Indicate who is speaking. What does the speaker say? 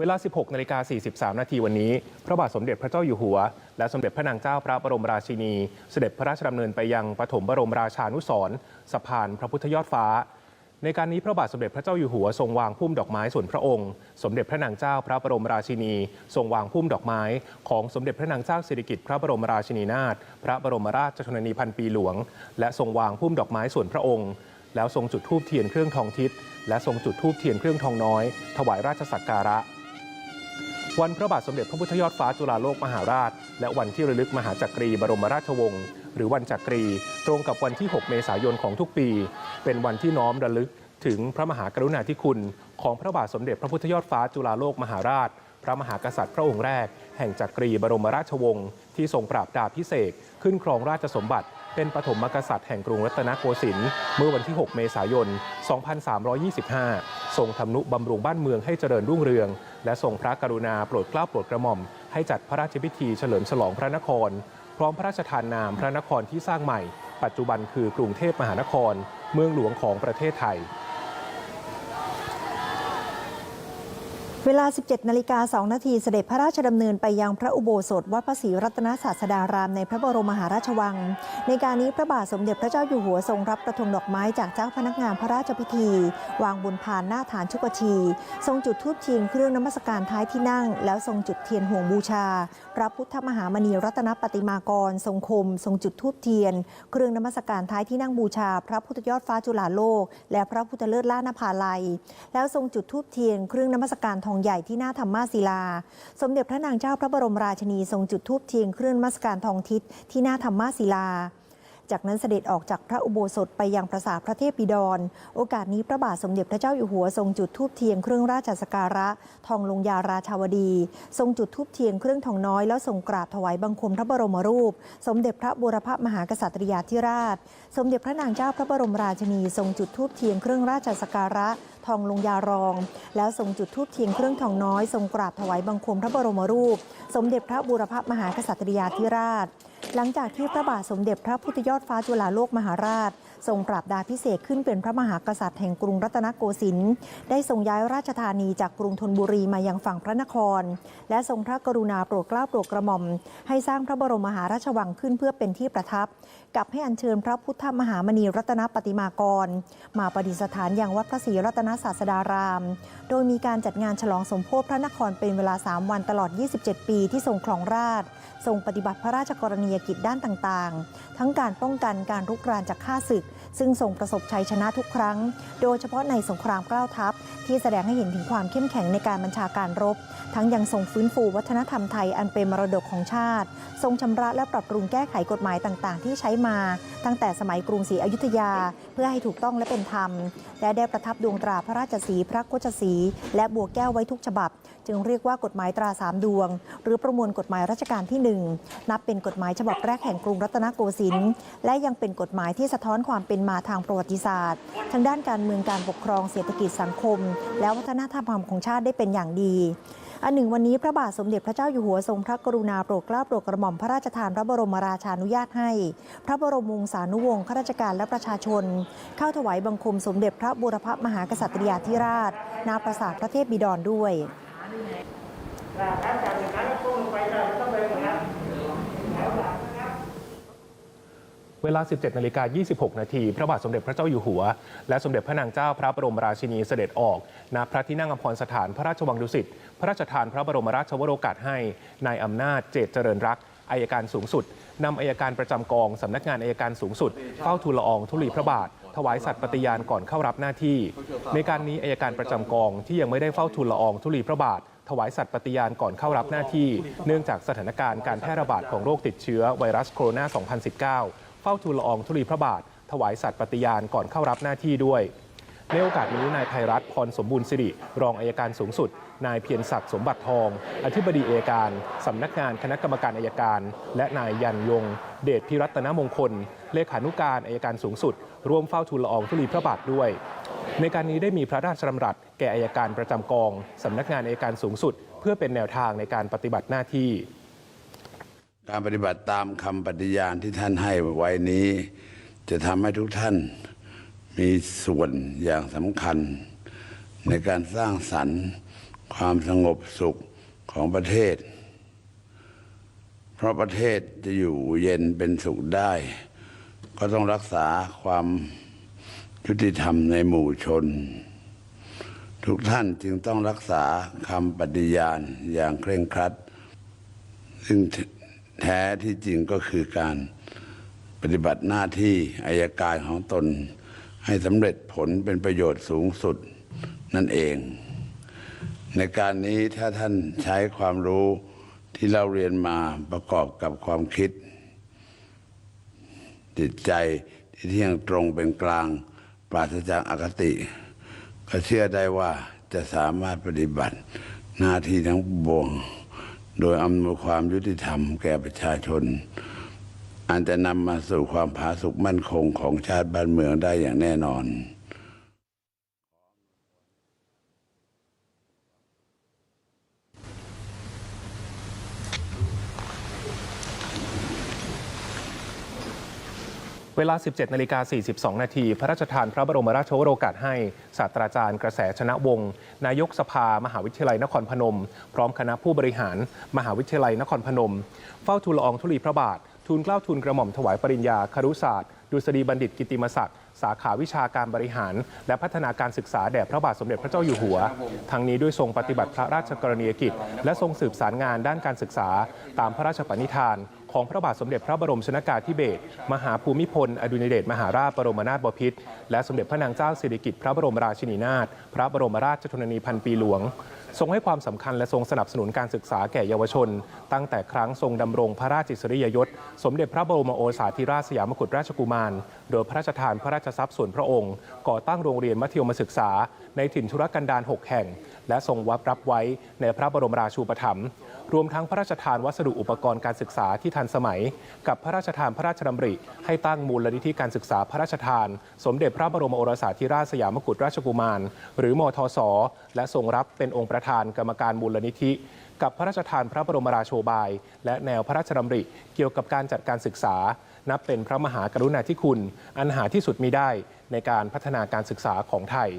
Speaker 1: เวลา 16นาฬิกา43 นาทีวันนี้ พระบาทสมเด็จพระเจ้าอยู่หัว และสมเด็จพระนางเจ้าพระบรมราชินี เสด็จพระราชดำเนินไปยังปฐมบรมราชานุสรณ์สะพานพระพุทธยอดฟ้า ในการนี้พระบาทสมเด็จพระเจ้าอยู่หัวทรงวางพุ่มดอกไม้ส่วนพระองค์ สมเด็จพระนางเจ้าพระบรมราชินี ทรงวางพุ่มดอกไม้ ของสมเด็จพระนางเจ้าสิริกิติ์พระบรมราชินีนาถพระบรมราชชนนีพันปีหลวง และทรงวางพุ่มดอกไม้ส่วนพระองค์ แล้วทรงจุดธูปเทียนเครื่องทองทิศและทรงจุดธูปเทียนเครื่องทองน้อย ถวายราชสักการะ วันพระบาทสมเด็จพระพุทธยอดฟ้าจุฬาโลกมหาราช และวันที่ระลึกมหาจักรีบรมราชวงศ์หรือวันจักรี ตรงกับวันที่ 6 เมษายนของทุกปี เป็นวันที่น้อมระลึกถึงพระมหากรุณาธิคุณ ของพระบาทสมเด็จพระพุทธยอดฟ้าจุฬาโลกมหาราช พระมหากษัตริย์พระองค์แรก แห่งจักรีบรมราชวงศ์ที่ทรงปราบดาพิเศษขึ้นครองราชสมบัติ เป็นปฐมกษัตริย์แห่งกรุงรัตนโกสินทร์เมื่อวันที่ 6 เมษายน 2325 ทรงทำนุบำรุงบ้านเมืองให้เจริญรุ่งเรือง และทรงพระกรุณาโปรดเกล้าโปรดกระหม่อม ให้จัดพระราชพิธีเฉลิมฉลองพระนคร พร้อมพระราชทานนามพระนครที่สร้างใหม่ ปัจจุบันคือกรุงเทพมหานคร เมืองหลวงของประเทศไทย
Speaker 2: เวลา 17 นาฬิกา 2 นาทีเสด็จพระราชดำเนินไปยังพระอุโบสถ วัดพระศรีรัตนศาสดารามในพระบรมมหาราชวัง ในการนี้พระบาทสมเด็จพระเจ้าอยู่หัวทรงรับกระทงดอกไม้จากเจ้าพนักงานพระราชพิธี วางบนพานหน้าฐานชุกชี ทรงจุดธูปเทียนเครื่องนมัสการท้ายที่นั่ง แล้วทรงจุดเทียนห่วงบูชา พระพุทธมหามณีรัตนปฏิมากร ทรงคม ทรงจุดธูปเทียน เครื่องนมัสการท้ายที่นั่งบูชา พระพุทธยอดฟ้าจุฬาโลก และพระพุทธเลิศล่านภาลัย แล้วทรงจุดธูปเทียนเครื่องนมัสการทองใหญ่ที่หน้าธรรมาศิลา สมเด็จพระนางเจ้าพระบรมราชินีทรงจุดธูปเทียนเครื่องนมัสการทองทิศที่หน้าธรรมาศิลา จากนั้นเสด็จออกจากพระอุโบสถไปยังปราสาทพระเทพบิดร โอกาสนี้พระบาทสมเด็จพระเจ้าอยู่หัวทรงจุดธูปเทียนเครื่องราชสการะ ทองลงยาราชาวดี ทรงจุดธูปเทียนเครื่องทองน้อยแล้วทรงกราบถวายบังคมพระบรมรูป สมเด็จพระบูรพมหากษัตริยาธิราช สมเด็จพระนางเจ้าพระบรมราชินี ทรงจุดธูปเทียนเครื่องราชสการะทองลงยารอง แล้วทรงจุดทูปเทียนเครื่องทองน้อยทรงกราบถวายบังคมพระบรมรูป สมเด็จพระบูรพมหากษัตริยาธิราช หลังจากที่พระบาทสมเด็จพระพุทธยอดฟ้าจุฬาโลกมหาราช ทรงปราบดาพิเศษขึ้นเป็นพระมหากษัตริย์แห่งกรุงรัตนโกสินทร์ได้ทรงย้ายราชธานีจากกรุงธนบุรีมายังฝั่งพระนคร และทรงพระกรุณาโปรดเกล้าโปรดกระหม่อม ให้สร้างพระบรมมหาราชวังขึ้นเพื่อเป็นที่ประทับ กับให้อัญเชิญพระพุทธมหามณีรัตนปฏิมากร มาประดิษฐานอยังวัดพระศรีรัตนศาสดาราม โดยมีการจัดงานฉลองสมโภชพระนครเป็นเวลา 3 วันตลอด 27 ปีที่ทรงครองราชย์ทรงปฏิบัติพระราชกรณียกิจด้านต่างๆ ทั้งการป้องกันการรุกรานจากข้าศึก ซึ่งทรงประสบชัยชนะทุกครั้ง โดยเฉพาะในสงครามเกล้าทัพ ที่แสดงให้เห็นถึงความเข้มแข็งในการบัญชาการรบ ทั้งยังทรงฟื้นฟูวัฒนธรรมไทยอันเป็นมรดกของชาติ ทรงชำระและปรับปรุงแก้ไขกฎหมายต่างๆ ที่ใช้มา ตั้งแต่สมัยกรุงศรีอยุธยา เพื่อให้ถูกต้องและเป็นธรรม และได้ประทับดวงตราพระราชสีพระโคชสี และบัวแก้วไว้ทุกฉบับ จึงเรียกว่ากฎหมายตราสามดวง หรือประมวลกฎหมายรัชกาลที่หนึ่งนับเป็นกฎหมายฉบับแรกแห่งกรุงรัตนโกสินทร์และยังเป็นกฎหมายที่สะท้อนความเป็นมาทางประวัติศาสตร์ ทางด้านการเมืองการปกครองเศรษฐกิจสังคม และวัฒนธรรมของชาติได้เป็นอย่างดี อันหนึ่งวันนี้พระบาทสมเด็จพระเจ้าอยู่หัวทรงพระกรุณาโปรดเกล้าโปรดกระหม่อมพระราชทานพระบรมราชานุญาตให้ พระบรมวงศานุวงศ์ข้าราชการและประชาชน เข้าถวายบังคมสมเด็จพระบูรพมหากษัตริยาธิราชนาปราสาทพระเทพบิดรด้วย
Speaker 1: เวลา 17นาฬิกา26 นาที พระบาทสมเด็จพระเจ้าอยู่หัว และสมเด็จพระนางเจ้าพระบรมราชินีเสด็จออก ณ พระที่นั่งอภรสถานพระราชวังดุสิต พระราชทานพระบรมราชวโรกาสให้ นายอำนาจเจตเจริญรักอายการสูงสุดนำอายการประจำกองสำนักงานอายการสูงสุดเฝ้าทูลละอองธุลีพระบาท ถวายสัตย์ปฏิญาณก่อนเข้ารับหน้าที่ ในการนี้อายการประจำกองที่ยังไม่ได้เฝ้าทูลละอองธุลีพระบาทถวายสัตย์ปฏิญาณก่อนเข้ารับหน้าที่ เนื่องจากสถานการณ์การแพร่ระบาดของโรคติดเชื้อไวรัสโคโรนา 2019 เฝ้าทูลละอองธุลีพระบาท ถวายสัตย์ปฏิญาณก่อนเข้ารับหน้าที่ด้วย ในโอกาสนี้นายภัยรัตพรสมบูรณ์สิริ รองอายการสูงสุด นายเพียรศักดิ์สมบัติทอง อธิบดีอายการสำนักงานคณะกรรมการอายการ และนายยันยง เดชพิรัตนมงคล เลขานุการอายการสูงสุด ร่วมเฝ้าทูลละอองธุลีพระบาทด้วยในการนี้ได้มีพระราชดำรัสแก่อายการประจำกอง สำนักงานอายการสูงสุด เพื่อเป็นแนวทางในการปฏิบัติหน้าที่
Speaker 3: การปฏิบัติตามคำปฏิญาณที่ท่านให้ไว้นี้ จะทำให้ทุกท่านมีส่วนอย่างสำคัญ ในการสร้างสรรค์ ความสงบสุขของประเทศ เพราะประเทศจะอยู่เย็นเป็นสุขได้ ก็ต้องรักษาความยุติธรรมในหมู่ชน ทุกท่านจึงต้องรักษาคำปฏิญาณอย่างเคร่งครัดซึ่ง แท้ที่จริงก็คือการปฏิบัติหน้าที่อายการของตน ให้สำเร็จผลเป็นประโยชน์สูงสุดนั่นเอง ในการนี้ถ้าท่านใช้ความรู้ที่เราเรียนมาประกอบกับความคิด จิตใจที่เที่ยงตรงเป็นกลางปราศจากอคติ ก็เชื่อได้ว่าจะสามารถปฏิบัติหน้าที่ทั้งปวง โดยอำนวยความยุติธรรมแก่ประชาชน อันจะนำมาสู่ความผาสุกมั่นคงของชาติบ้านเมืองได้อย่างแน่นอน
Speaker 1: เวลา 17 นาฬิกา 42 นาที พระราชทานพระบรมราชโอรกาสให้ ศาสตราจารย์กระแสชนะวงศ์นายกสภา มหาวิทยาลัยนครพนม พร้อมคณะผู้บริหาร มหาวิทยาลัยนครพนม เฝ้าทูลละอองธุลีพระบาท ทูลเกล้าทูลกระหม่อมถวายปริญญาครุศาสตร์ดุษฎีบัณฑิตกิติมศักดิ์ สาขาวิชาการบริหาร และพัฒนาการศึกษาแด่พระบาทสมเด็จพระเจ้าอยู่หัว ทั้งนี้ด้วยทรงปฏิบัติพระราชกรณียกิจ และทรงสืบสารงานด้านการศึกษา ตามพระราชปณิธาน ของพระบาทสมเด็จพระบรมชนากาธิเบศรมหาภูมิพล อดุลยเดชมหาราชบรมนาถบพิตรและสมเด็จพระนางเจ้าสิริกิติ์พระบรมราชินีนาถพระบรมราชชนนีพันปีหลวง ทรงให้ความสำคัญและทรงสนับสนุนการศึกษาแก่เยาวชน ตั้งแต่ครั้งทรงดำรงพระราชอิสริยยศ สมเด็จพระบรมโอรสาธิราชสยามกุฎราชกุมาร โดยพระราชทานพระราชทรัพย์ส่วนพระองค์ ก่อตั้งโรงเรียนมัธยมศึกษา ในถิ่นธุรกันดาร6แห่ง และทรงวับรับไว้ในพระบรมราชูปถัมภ์รวมทั้งพระราชทานวัสดุอุปกรณ์การศึกษาที่ทันสมัย กับพระราชทานพระราชดำริ ให้ตั้งมูลนิธิการศึกษาพระราชทาน สมเด็จพระบรมโอรสาธิราชสยามกุฎราชกุมาร หรือมทศและทรงรับเป็นองค์ประธานกรรมการมูลนิธิ กับพระราชทานพระบรมราโชบาย และแนวพระราชดำริ เกี่ยวกับการจัดการศึกษา นับเป็นพระมหากรุณาธิคุณ อันหาที่สุดมิได้ในการพัฒนาการศึกษาของไทย